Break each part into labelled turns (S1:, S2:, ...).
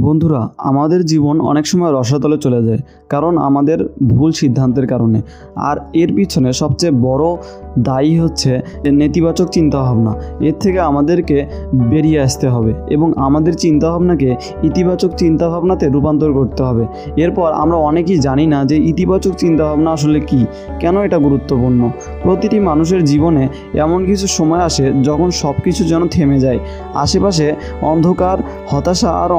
S1: বন্ধুরা, আমাদের জীবন অনেক সময় রসাতলে চলে যায় কারণ আমাদের ভুল সিদ্ধান্তের কারণে। আর এর পিছনে সবচেয়ে বড় দায়ী হচ্ছে নেতিবাচক চিন্তাভাবনা। এর থেকে আমাদেরকে বেরিয়ে আসতে হবে এবং আমাদের চিন্তাভাবনাকে ইতিবাচক চিন্তাভাবনাতে রূপান্তর করতে হবে। এরপর আমরা অনেকেই জানি না যে ইতিবাচক চিন্তাভাবনা আসলে কি? কেন এটা গুরুত্বপূর্ণ? প্রতিটি মানুষের জীবনে এমন কিছু সময় আসে যখন সব কিছু যেন থেমে যায়। আশেপাশে অন্ধকার, হতাশা আর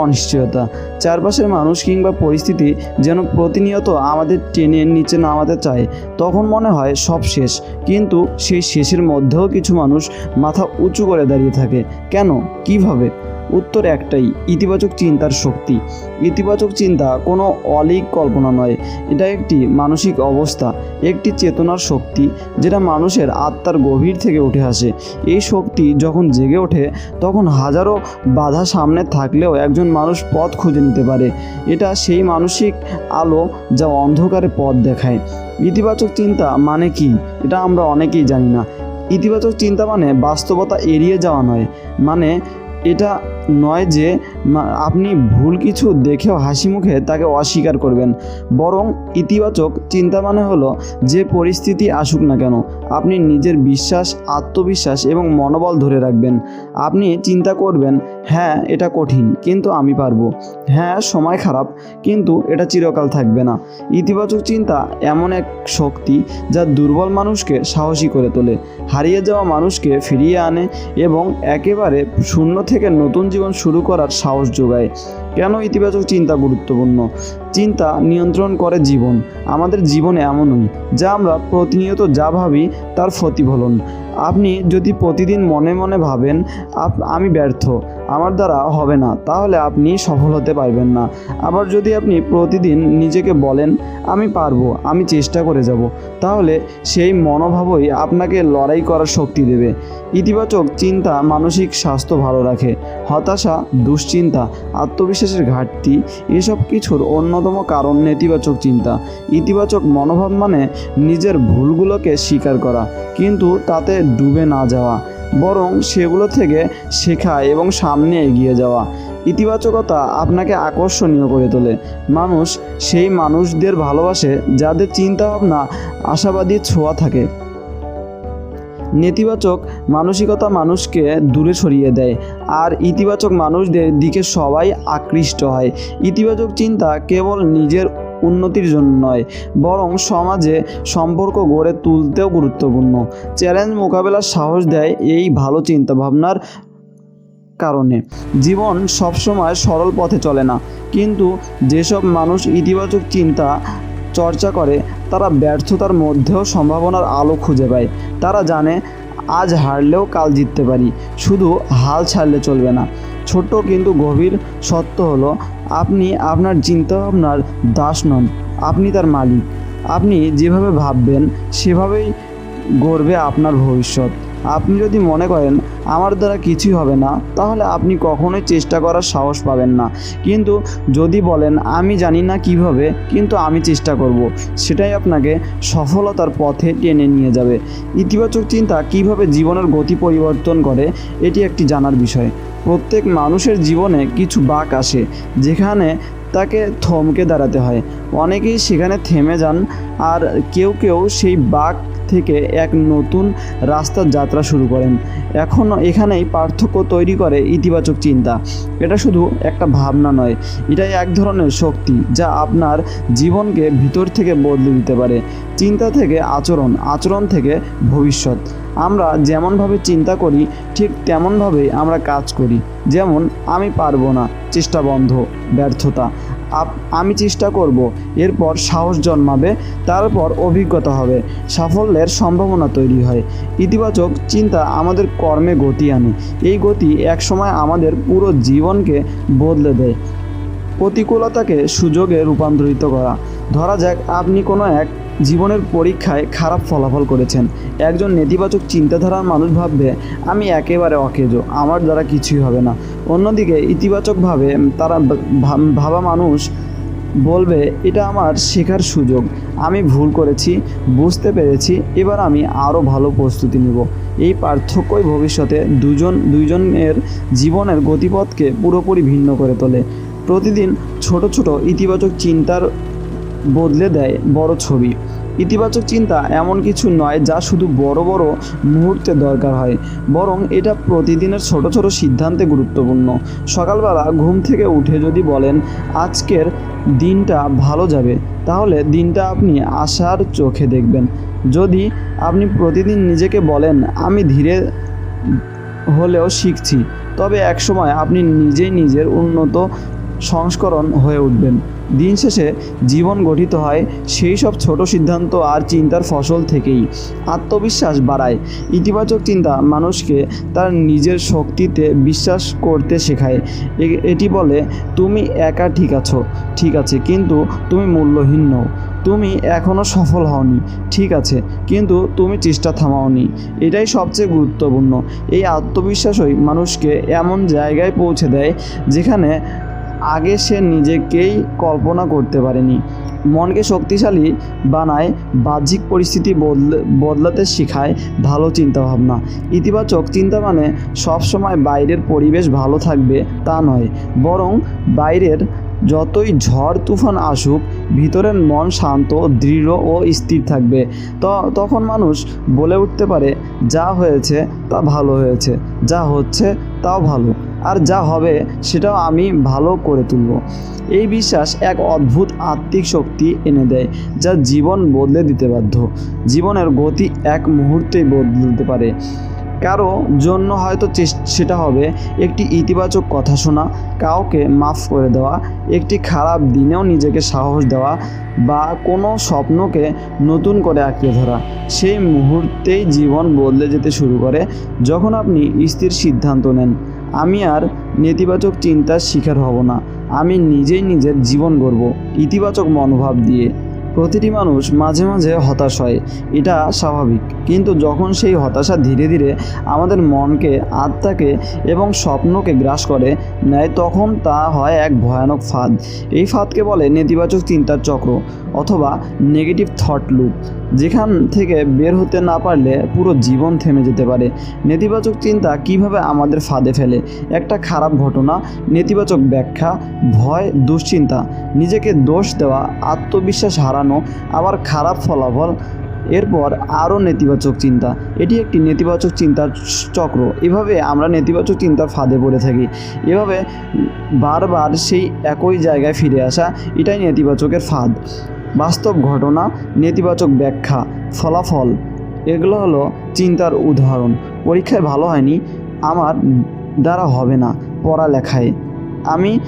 S1: অনিশ্চয়তা চারপাশের মানুষ কিংবা পরিস্থিতি যেন প্রতিনিয়ত আমাদের টেনে নিচে নামাতে চায়, তখন মনে হয় সব শেষ। কিন্তু সেই শেষের মধ্যেও কিছু মানুষ মাথা উঁচু করে দাঁড়িয়ে থাকে। কেন? কীভাবে? উত্তর একটাই, ইতিবাচক চিন্তার শক্তি। ইতিবাচক চিন্তা কোনো অলিক কল্পনা নয়, এটা একটি মানসিক অবস্থা, একটি চেতনার শক্তি যেটা মানুষের আত্মার গভীর থেকে উঠে আসে। এই শক্তি যখন জেগে ওঠে, তখন হাজারো বাধা সামনে থাকলেও একজন মানুষ পথ খুঁজে নিতে পারে। এটা সেই মানসিক আলো যা অন্ধকারে পথ দেখায়। ইতিবাচক চিন্তা মানে কি? এটা আমরা অনেকেই জানি না। ইতিবাচক চিন্তা মানে বাস্তবতা এড়িয়ে যাওয়া নয়। মানে এটা নয় যে আপনি ভুল কিছু দেখেও হাসি মুখে তাকে অস্বীকার করবেন। বরং ইতিবাচক চিন্তা মানে হলো, যে পরিস্থিতি আসুক না কেন, আপনি নিজের বিশ্বাস, আত্মবিশ্বাস এবং মনোবল ধরে রাখবেন। আপনি চিন্তা করবেন হ্যাঁ এটা কঠিন, কিন্তু আমি পারব। হ্যাঁ সময় খারাপ, কিন্তু এটা চিরকাল থাকবে না। ইতিবাচক চিন্তা এমন এক শক্তি যা দুর্বল মানুষকে সাহসী করে তোলে। হারিয়ে যাওয়া মানুষকে ফিরিয়ে আনে এবং একেবারে শূন্য থেকে নতুন জীবন শুরু করার সাহস যোগায়। কেন ইতিবাচক চিন্তা গুরুত্বপূর্ণ? চিন্তা নিয়ন্ত্রণ করে জীবন। আমাদের জীবনে এমনই, যা আমরা প্রতিনিয়ত যা ভাবি তার প্রতিফলন। আপনি যদি প্রতিদিন মনে মনে ভাবেন আমি ব্যর্থ। আমার দ্বারা হবে না, তাহলে আপনি সফল হতে পারবেন না। আবার যদি আপনি প্রতিদিন নিজেকে বলেন, আমি পারব, আমি চেষ্টা করে যাব, তাহলে সেই মনোভাবই আপনাকে লড়াই করার শক্তি দেবে। ইতিবাচক চিন্তা মানসিক স্বাস্থ্য ভালো রাখে, হতাশা, দুশ্চিন্তা, আত্মবিশ্বাসের ঘাটতি, এসব কিছুর অন্যতম কারণ নেতিবাচক চিন্তা। ইতিবাচক মনোভাব মানে নিজের ভুলগুলোকে স্বীকার করা, কিন্তু তাতে ডুবে না যাওয়া। বরং সেগুলো থেকে শেখা এবং সামনে এগিয়ে যাওয়া। ইতিবাচকতা আপনাকে আকর্ষণীয় করে তোলে। মানুষ সেই মানুষদের ভালোবাসে যাদের চিন্তাভাবনা আশাবাদী ছোঁয়া থাকে। নেতিবাচক মানসিকতা মানুষকে দূরে সরিয়ে দেয় আর ইতিবাচক মানুষদের দিকে সবাই আকৃষ্ট হয়। ইতিবাচক চিন্তা কেবল নিজের উন্নতির জন্য নয়, বরং সমাজে সম্পর্ক গড়ে তুলতেও গুরুত্বপূর্ণ। চ্যালেঞ্জ মোকাবেলার সাহস দেয় এই ভালো চিন্তাভাবনার কারণে। জীবন সবসময় সরল পথে চলে না, কিন্তু যেসব মানুষ ইতিবাচক চিন্তা চর্চা করে, তারা ব্যর্থতার মধ্যেও সম্ভাবনার আলো খুঁজে পায়। তারা জানে আজ হারলেও কাল জিততে পারি। শুধু হাল ছাড়লে চলবে না। ছোট্ট কিন্তু গভীর সত্য হলো, আপনি আপনার চিন্তাভাবনার দাস নন, আপনি তার মালিক। আপনি যেভাবে ভাববেন, সেভাবেই গড়বে আপনার ভবিষ্যৎ। আপনি যদি মনে করেন আমার দ্বারা কিছুই হবে না, তাহলে আপনি কখনোই চেষ্টা করার সাহস পাবেন না। কিন্তু যদি বলেন, আমি জানি না কীভাবে, কিন্তু আমি চেষ্টা করব। সেটাই আপনাকে সফলতার পথে টেনে নিয়ে যাবে। ইতিবাচক চিন্তা কীভাবে জীবনের গতি পরিবর্তন করে, এটি একটি জানার বিষয়। প্রত্যেক মানুষের জীবনে কিছু বাঁক আসে, যেখানে তাকে থমকে দাঁড়াতে হয়। অনেকেই সেখানে থেমে যান, আর কেউ কেউ সেই বাঁক থেকে এক নতুন রাস্তার যাত্রা শুরু করেন। এখন এখানেই পার্থক্য তৈরি করে ইতিবাচক চিন্তা। এটা শুধু একটা ভাবনা নয়, এটাই এক ধরনের শক্তি যা আপনার জীবনকে ভিতর থেকে বদলে দিতে পারে। চিন্তা থেকে আচরণ আচরণ থেকে ভবিষ্যৎ। আমরা যেমনভাবে চিন্তা করি, ঠিক তেমনভাবেই আমরা কাজ করি। যেমন, আমি পারব না, চেষ্টা বন্ধ, ব্যর্থতা। আমি চেষ্টা করব। এরপর সাহস জন্মাবে, তারপর অভিজ্ঞতা হবে, সাফল্যের সম্ভাবনা তৈরি হয়। ইতিবাচক চিন্তা আমাদের কর্মে গতি আনে। এই গতি একসময় আমাদের পুরো জীবনকে বদলে দেয়। প্রতিকূলতাকে সুযোগে রূপান্তরিত করা। ধরা যাক, আপনি কোনো এক জীবনের পরীক্ষায় খারাপ ফলাফল করেছেন। একজন নেতিবাচক চিন্তাধারার মানুষ ভাববে, আমি একেবারে অকেজো, আমার দ্বারা কিছুই হবে না। অন্যদিকে, ইতিবাচকভাবে তারা ভাবা মানুষ বলবে, এটা আমার শেখার সুযোগ। আমি ভুল করেছি, বুঝতে পেরেছি, এবার আমি আরও ভালো প্রস্তুতি নেব। এই পার্থক্যই ভবিষ্যতে দুজন, দুইজনের জীবনের গতিপথকে পুরোপুরি ভিন্ন করে তোলে। প্রতিদিন ছোট ছোট ইতিবাচক চিন্তার বদলে দেয় বড় ছবি। ইতিবাচক চিন্তা এমন কিছু নয় যা শুধু বড় বড় মুহূর্তে দরকার হয়, বরং এটা প্রতিদিনের ছোট ছোট সিদ্ধান্তে গুরুত্বপূর্ণ। সকালবেলা ঘুম থেকে উঠে যদি বলেন, আজকের দিনটা ভালো যাবে তাহলে দিনটা আপনি আশার চোখে দেখবেন। যদি আপনি প্রতিদিন নিজেকে বলেন, আমি ধীরে হলেও শিখছি তবে একসময় আপনি নিজেই নিজের উন্নত সংস্করণ হয়ে উঠবেন। দিন শেষে জীবন গঠিত হয় সেই সব ছোট সিদ্ধান্ত আর চিন্তার ফসল থেকেই। আত্মবিশ্বাস বাড়ায়। ইতিবাচক চিন্তা মানুষকে তার নিজের শক্তিতে বিশ্বাস করতে শেখায়। এটি বলে, তুমি একা ঠিক আছো, ঠিক আছে, কিন্তু তুমি মূল্যহীন নও। তুমি এখনও সফল হওনি, ঠিক আছে, কিন্তু তুমি চেষ্টা থামাওনি। এটাই সবচেয়ে গুরুত্বপূর্ণ। এই আত্মবিশ্বাসই মানুষকে এমন জায়গায় পৌঁছে দেয় যেখানে আগে সে নিজেকেই কল্পনা করতে পারেনি। মনকে শক্তিশালী বানায়, বাহ্যিক পরিস্থিতি বদলে, বদলাতে শেখায় ভালো চিন্তাভাবনা। ইতিবাচক চিন্তা মানে সবসময় বাইরের পরিবেশ ভালো থাকবে তা নয়, বরং বাইরের যতই ঝড়, তুফান আসুক, ভিতরের মন শান্ত, দৃঢ় ও স্থির থাকবে। তো, তখন মানুষ বলে উঠতে পারে, যা হয়েছে তা ভালো হয়েছে, যা হচ্ছে তাও ভালো। আর যা হবে সেটাও আমি ভালো করে তুলব। এই বিশ্বাস এক অদ্ভুত আত্মিক শক্তি এনে দেয়, যা জীবন বদলে দিতে বাধ্য। জীবনের গতি এক মুহূর্তেই বদলে দিতে পারে। কারও জন্য হয়তো সেটা হবে একটি ইতিবাচক কথা শোনা, কাউকে মাফ করে দেওয়া, একটি খারাপ দিনেও নিজেকে সাহস দেওয়া, বা কোনো স্বপ্নকে নতুন করে আঁকড়ে ধরা। সেই মুহূর্তেই জীবন বদলে যেতে শুরু করে, যখন আপনি স্থির সিদ্ধান্ত নেন। আমি আর নেতিবাচক চিন্তার শিকার হব না। আমি নিজেই নিজের জীবন গড়ব। ইতিবাচক মনোভাব দিয়ে। প্রতিটি মানুষ মাঝে মাঝে হতাশ হয়। এটা স্বাভাবিক। কিন্তু যখন সেই হতাশা ধীরে ধীরে আমাদের মনকে, আত্মাকে এবং স্বপ্নকে গ্রাস করে, নেয়, তখন তা হয় এক ভয়ানক ফাঁদ। এই ফাঁদকে বলে নেতিবাচক চিন্তার চক্র অথবা নেগেটিভ থট লুপ যেখান থেকে বের হতে না পারলে পুরো জীবন থেমে যেতে পারে। নেতিবাচক চিন্তা কীভাবে আমাদের ফাঁদে ফেলে? একটা খারাপ ঘটনা, নেতিবাচক ব্যাখ্যা, ভয়, দুশ্চিন্তা নিজেকে দোষ দেওয়া, আত্মবিশ্বাস হারানো, আবার খারাপ ফলাফল, এরপর আরও নেতিবাচক চিন্তা। এটি একটি নেতিবাচক চিন্তার চক্র। এভাবে আমরা নেতিবাচক চিন্তার ফাঁদে পড়ে থাকি। এভাবে বারবার সেই একই জায়গায় ফিরে আসা, এটাই নেতিবাচকের ফাঁদ। বাস্তব ঘটনা, নেতিবাচক ব্যাখ্যা, ফলাফল, এগুলো হলো চিন্তার উদাহরণ। পরীক্ষায় ভালো হয়নি, আমার দ্বারা হবে না, পড়ালেখায়। আমি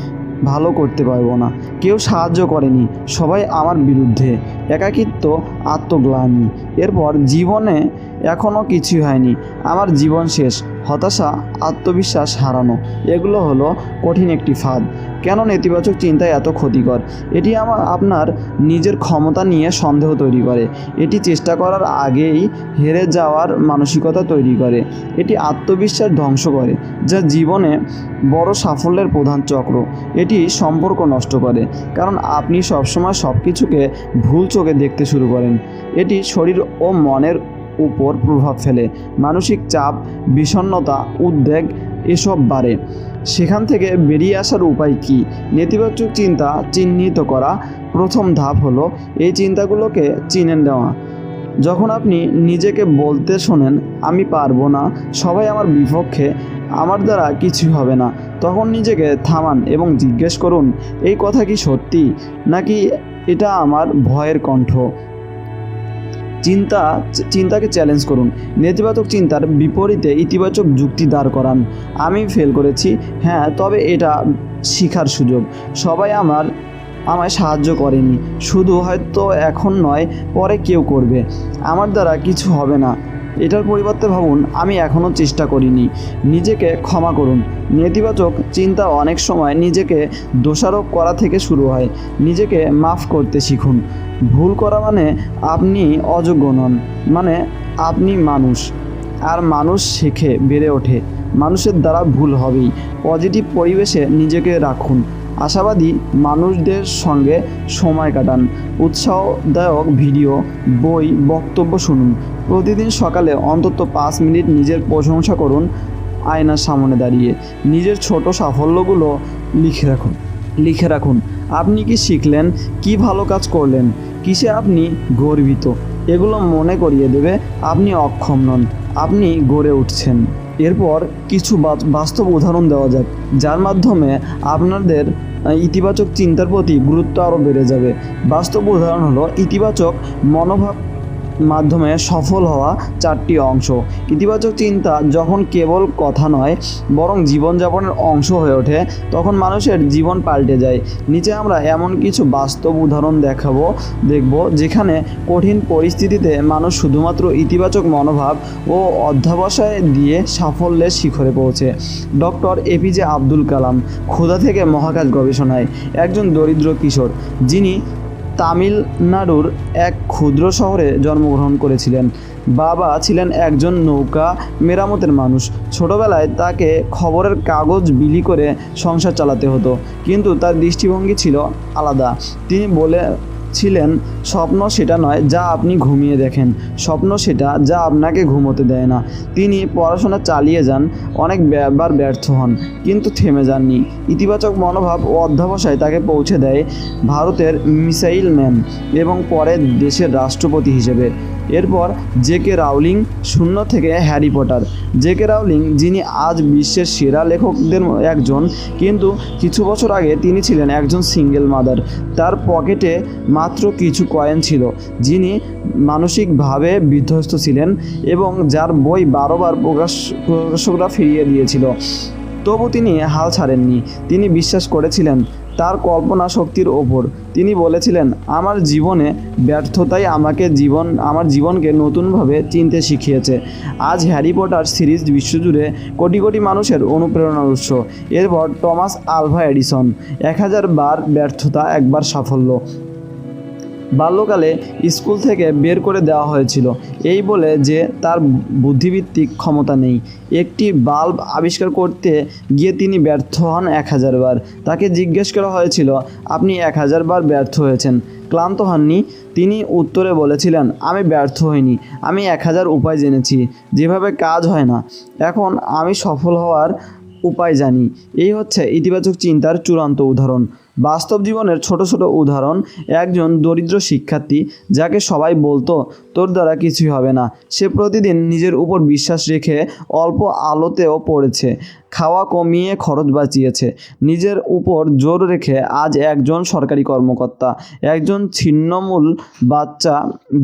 S1: ভালো করতে পারব না। কেউ সাহায্য করেনি। সবাই আমার বিরুদ্ধে। একাকিত্ব, আত্মগ্লানি। এরপর জীবনে এখনও কিছুই হয়নি। আমার জীবন শেষ। হতাশা, আত্মবিশ্বাস হারানো। এগুলো হলো কঠিন একটি ফাঁদ। কেন নেতিবাচক চিন্তা এত ক্ষতিকর? এটি আমার, আপনার নিজের ক্ষমতা নিয়ে সন্দেহ তৈরি করে। এটি চেষ্টা করার আগেই হেরে যাওয়ার মানসিকতা তৈরি করে। এটি আত্মবিশ্বাস ধ্বংস করে, যা জীবনে বড় সাফল্যের প্রধান চক্র। এটি সম্পর্ক নষ্ট করে, কারণ আপনি সবসময় সব কিছুকে ভুল চোখে দেখতে শুরু করেন। এটি শরীর ও মনের উপর প্রভাব ফেলে। মানসিক চাপ, বিষণ্ণতা, উদ্বেগ এসব বাড়ে। সেখান থেকে বেরিয়ে আসার উপায় কী? নেতিবাচক চিন্তা চিহ্নিত করা প্রথম ধাপ হলো এই চিন্তাগুলোকে চিনে নেওয়া যখন আপনি নিজেকে বলতে শোনেন, আমি পারব না, সবাই আমার বিপক্ষে, আমার দ্বারা কিছুই হবে না, তখন নিজেকে থামান এবং জিজ্ঞেস করুন, এই কথা কি সত্যি? নাকি এটা আমার ভয়ের কণ্ঠ। চিন্তা, চিন্তাকে চ্যালেঞ্জ করুন। নেতিবাচক চিন্তার বিপরীতে ইতিবাচক যুক্তি দাঁড় করান। আমি ফেল করেছি। হ্যাঁ তবে এটা শিখার সুযোগ। সবাই আমার, আমায় সাহায্য করেনি। শুধু হয়তো এখন নয়, পরে কেউ করবে। আমার দ্বারা কিছু হবে না। এটার পরিবর্তে ভাবুন, আমি এখনও চেষ্টা করিনি। নিজেকে ক্ষমা করুন। নেতিবাচক চিন্তা অনেক সময় নিজেকে দোষারোপ করা থেকে শুরু হয়। নিজেকে মাফ করতে শিখুন। ভুল করা মানে আপনি অযোগ্য নন মানে আপনি মানুষ। আর মানুষ শেখে, বেড়ে ওঠে। মানুষের দ্বারা ভুল হবেই। পজিটিভ পরিবেশে নিজেকে রাখুন। আশাবাদী মানুষদের সঙ্গে সময় কাটান। উৎসাহদায়ক ভিডিও, বই, বক্তব্য শুনুন। প্রতিদিন সকালে অন্তত পাঁচ মিনিট নিজের প্রশংসা করুন আয়নার সামনে দাঁড়িয়ে। নিজের ছোট সাফল্যগুলো লিখে রাখুন। লিখে রাখুন, আপনি কি শিখলেন? কি ভালো কাজ করলেন? কিসে আপনি গর্বিত? এগুলো মনে করিয়ে দেবে আপনি অক্ষম নন, আপনি গড়ে উঠছেন। এরপর কিছু বাস্তব উদাহরণ দেওয়া যাক, যার মাধ্যমে আপনাদের ইতিবাচক চিন্তার প্রতি গুরুত্ব আরও বেড়ে যাবে। বাস্তব উদাহরণ হলো, ইতিবাচক মনোভাব মাধ্যমে সফল হওয়া চারটি অংশ। ইতিবাচক চিন্তা যখন কেবল কথা নয়, বরং জীবনযাপনের অংশ হয়ে ওঠে, তখন মানুষের জীবন পাল্টে যায়। নিচে আমরা এমন কিছু বাস্তব উদাহরণ দেখাবো, দেখব, যেখানে কঠিন পরিস্থিতিতে মানুষ শুধুমাত্র ইতিবাচক মনোভাব ও অধ্যাবসায় দিয়ে সাফল্যের শিখরে পৌঁছে। ডক্টর এপিজে আব্দুল কালাম, ক্ষুধা থেকে মহাকাশ গবেষণায় একজন দরিদ্র কিশোর, যিনি তামিলনাড়ুর এক ক্ষুদ্র শহরে জন্মগ্রহণ করেছিলেন। বাবা ছিলেন একজন নৌকা মেরামতের মানুষ। ছোটবেলায় তাকে খবরের কাগজ বিলি করে সংসার চালাতে হতো, কিন্তু তার দৃষ্টিভঙ্গি ছিল আলাদা। তিনি বলেছিলেন স্বপ্ন সেটা নয় যা আপনি ঘুমিয়ে দেখেন। স্বপ্ন সেটা যা আপনাকে ঘুমোতে দেয় না। তিনি পড়াশোনা চালিয়ে যান, অনেক বার ব্যর্থ হন, কিন্তু থেমে যাননি। ইতিবাচক মনোভাব ও অধ্যাবসায় তাকে পৌঁছে দেয় ভারতের মিসাইল ম্যান এবং পরে দেশের রাষ্ট্রপতি হিসেবে। এরপর জে কে রাউলিং শূন্য থেকে Harry Potter. J K Rowling, যিনি আজ বিশ্বের সেরা লেখকদের একজন, কিন্তু কিছু বছর আগে তিনি ছিলেন একজন সিঙ্গেল মাদার। তার পকেটে মাত্র কিছু কয়েন ছিল, যিনি মানসিকভাবে বিধ্বস্ত ছিলেন এবং যার বই বারোবার প্রকাশ, প্রকাশকরা ফিরিয়ে দিয়েছিল। তবু তিনি হাল ছাড়েননি। তিনি বিশ্বাস করেছিলেন, তার কল্পনা শক্তির ওপর। তিনি বলেছিলেন, আমার জীবনে ব্যর্থতাই আমাকে জীবন, আমার জীবনকে নতুনভাবে চিনতে শিখিয়েছে। আজ হ্যারি পটার সিরিজ বিশ্বজুড়ে কোটি কোটি মানুষের অনুপ্রেরণার উৎস। এরপর টমাস আলভা এডিসন, এক হাজার বার ব্যর্থতা একবার সাফল্য। বাল্যকালে স্কুল থেকে বের করে দেওয়া হয়েছিল। এই বলে যে তার বুদ্ধিভিত্তিক ক্ষমতা নেই। একটি বাল্ব আবিষ্কার করতে গিয়ে তিনি ব্যর্থ হন এক হাজার বার। তাকে জিজ্ঞেস করা হয়েছিল, আপনি এক হাজার বার ব্যর্থ হয়েছেন। ক্লান্ত হননি? তিনি উত্তরে বলেছিলেন, আমি ব্যর্থ হইনি। আমি এক হাজার উপায় জেনেছি। যেভাবে কাজ হয় না, এখন আমি সফল হওয়ার উপায় জানি। এই হচ্ছে ইতিবাচক চিন্তার চূড়ান্ত উদাহরণ। বাস্তব জীবনের ছোট ছোট উদাহরণ, একজন দরিদ্র শিক্ষার্থী যাকে সবাই বলতো, তোর দ্বারা কিছুই হবে না। সে প্রতিদিন নিজের উপর বিশ্বাস রেখে অল্প আলোতেও পড়েছে। খাওয়া কমিয়ে খরচ বাঁচিয়েছে। নিজের উপর জোর রেখে আজ একজন সরকারি কর্মকর্তা, একজন ছিন্নমূল বাচ্চা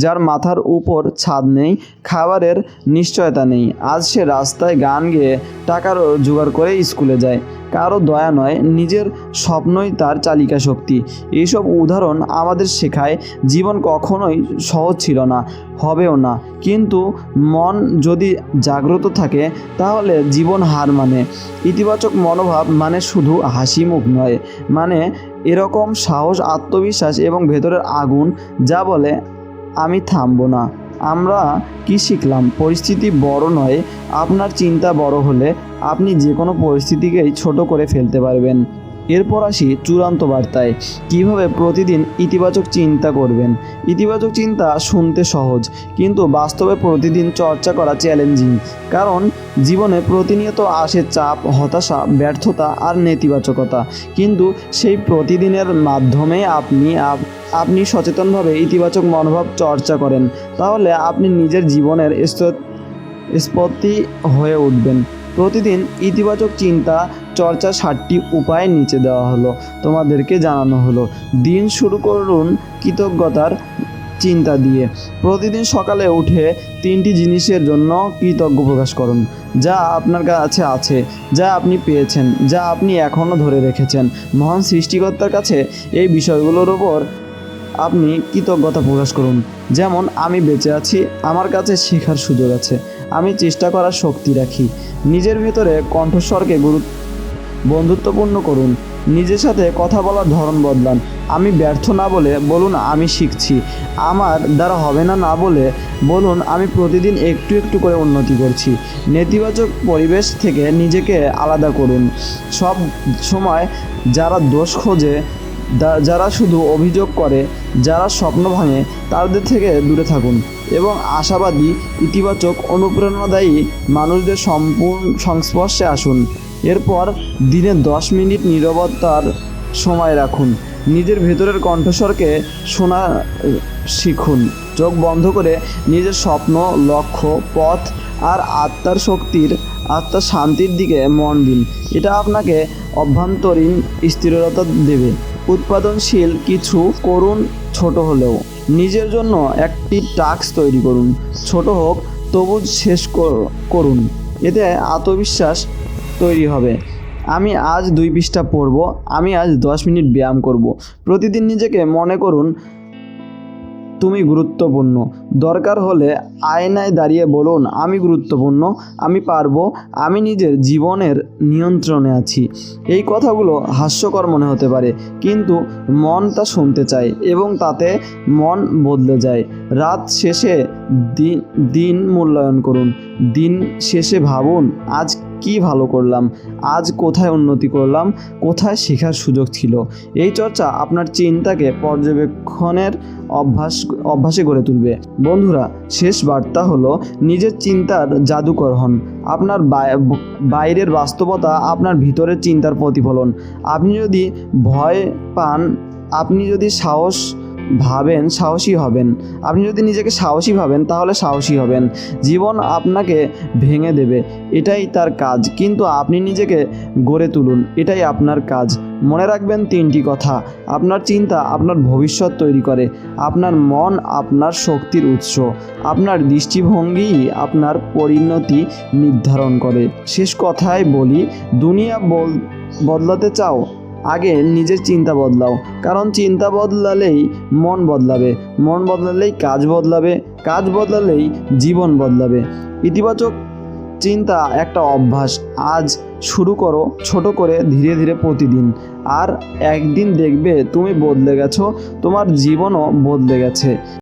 S1: যার মাথার উপর ছাদ নেই, খাবারের নিশ্চয়তা নেই। আজ সে রাস্তায় গান গেয়ে টাকার জোগাড় করে স্কুলে যায়। কারও দয়া নয়, নিজের স্বপ্নই তার চালিকা শক্তি। এইসব উদাহরণ আমাদের শেখায় জীবন কখনোই সহজ ছিল না। হবেও না। কিন্তু মন যদি জাগ্রত থাকে, তাহলে জীবন হার মানে। ইতিবাচক মনোভাব মানে শুধু হাসি মুখ নয় মানে এরকম সাহস, আত্মবিশ্বাস এবং ভেতরের আগুন যা বলে, আমি থামবো না। আমরা কি শিখলাম? পরিস্থিতি বড় নয়। আপনার চিন্তা বড় হলে আপনি যে কোনো পরিস্থিতিকেই ছোট করে ফেলতে পারবেন। এরপর আসি চূড়ান্ত বার্তায়। কীভাবে প্রতিদিন ইতিবাচক চিন্তা করবেন? ইতিবাচক চিন্তা শুনতে সহজ, কিন্তু বাস্তবে প্রতিদিন চর্চা করা চ্যালেঞ্জিং, কারণ জীবনে প্রতিনিয়ত আসে চাপ, হতাশা, ব্যর্থতা আর নেতিবাচকতা। কিন্তু সেই প্রতিদিনের মাধ্যমে আপনি আপ- আপনি সচেতনভাবে ইতিবাচক মনোভাব চর্চা করেন। তাহলে আপনি নিজের জীবনের স্পত্তি হয়ে উঠবেন। প্রতিদিন ইতিবাচক চিন্তা চর্চা ষাটটি উপায় নিচে দেওয়া হলো। তোমাদেরকে জানানো হলো, দিন শুরু করুন কৃতজ্ঞতার চিন্তা দিয়ে। প্রতিদিন সকালে উঠে তিনটি জিনিসের জন্য কৃতজ্ঞ প্রকাশ করুন, যা আপনার কাছে আছে, যা আপনি পেয়েছেন, যা আপনি এখনও ধরে রেখেছেন। মহান সৃষ্টিকর্তার কাছে এই বিষয়গুলোর ওপর আপনি কৃতজ্ঞতা প্রকাশ করুন। যেমন, আমি বেঁচে আছি, আমার কাছে শেখার সুযোগ আছে, আমি চেষ্টা করার শক্তি রাখি। নিজের ভেতরে কণ্ঠস্বরকে গুরুত্ব বন্ধুত্বপূর্ণ করুন। নিজের সাথে কথা বলার ধরন বদলান। আমি ব্যর্থ না বলে বলুন আমি শিখছি। আমার দ্বারা হবে না না বলে বলুন আমি প্রতিদিন একটু একটু করে উন্নতি করছি। নেতিবাচক পরিবেশ থেকে নিজেকে আলাদা করুন। সব সময় যারা দোষ খোঁজে যারা শুধু অভিযোগ করে, যারা স্বপ্ন ভাঙে, তাদের থেকে দূরে থাকুন এবং আশাবাদী, ইতিবাচক, অনুপ্রেরণাদায়ী মানুষদের সম্পূর্ণ সংস্পর্শে আসুন। এরপর দিনে দশ মিনিট নীরবতার সময় রাখুন। নিজের ভেতরের কণ্ঠস্বরকে শোনা শিখুন। চোখ বন্ধ করে নিজের স্বপ্ন, লক্ষ্য, পথ আর আত্মার শক্তির, আত্মার শান্তির দিকে মন দিন। এটা আপনাকে অভ্যন্তরীণ স্থিরতা দেবে। উৎপাদনশীল কিছু করুন ছোট হলেও। নিজের জন্য একটি টাস্ক তৈরি করুন। ছোট হোক, তবু শেষ করুন। এতে আত্মবিশ্বাস তৈরি হবে। আমি আজ দুই পৃষ্ঠা পড়ব, আমি আজ দশ মিনিট ব্যায়াম করব। প্রতিদিন নিজেকে মনে করুন, তুমি গুরুত্বপূর্ণ। দরকার হলে আয়নায় দাঁড়িয়ে বলুন, আমি গুরুত্বপূর্ণ, আমি পারব, আমি নিজের জীবনের নিয়ন্ত্রণে আছি। এই কথাগুলো হাস্যকর মনে হতে পারে, কিন্তু মন তা শুনতে চায় এবং তাতে মন বদলে যায়। রাত শেষে দিন দিন মূল্যায়ন করুন, দিন শেষে ভাবুন, আজ কি ভালো করলাম? আজ কোথায় উন্নতি করলাম? কোথায় শেখার সুযোগ ছিল? এই চর্চা আপনার চিন্তাকে পর্যবেক্ষণের অভ্যাস, অভ্যাসে গড়ে তুলবে। বন্ধুরা, শেষ বার্তা হলো, নিজের চিন্তার জাদুকর হন। আপনার বাইরের বাস্তবতা আপনার ভিতরের চিন্তার প্রতিফলন। আপনি যদি ভয় পান, আপনি যদি সাহস ভাবেন, সাহসী হবেন। আপনি যদি নিজেকে সাহসী ভাবেন, তাহলে সাহসী হবেন। জীবন আপনাকে ভেঙে দেবে, এটাই তার কাজ। কিন্তু আপনি নিজেকে গড়ে তুলুন, এটাই আপনার কাজ। মনে রাখবেন তিনটি কথা। আপনার চিন্তা আপনার ভবিষ্যৎ তৈরি করে। আপনার মন আপনার শক্তির উৎস। আপনার দৃষ্টিভঙ্গি আপনার পরিণতি নির্ধারণ করে। শেষ কথায় বলি, দুনিয়া বল বদলাতে চাও? আগে নিজের চিন্তা বদলাও। কারণ চিন্তা বদলালেই মন বদলাবে। মন বদলালেই কাজ বদলাবে। কাজ বদলালেই জীবন বদলাবে। ইতিবাচক চিন্তা একটা অভ্যাস। আজ শুরু করো ছোট করে ধীরে ধীরে প্রতিদিন। আর একদিন দেখবে তুমি বদলে গেছো। তোমার জীবনও বদলে গেছে।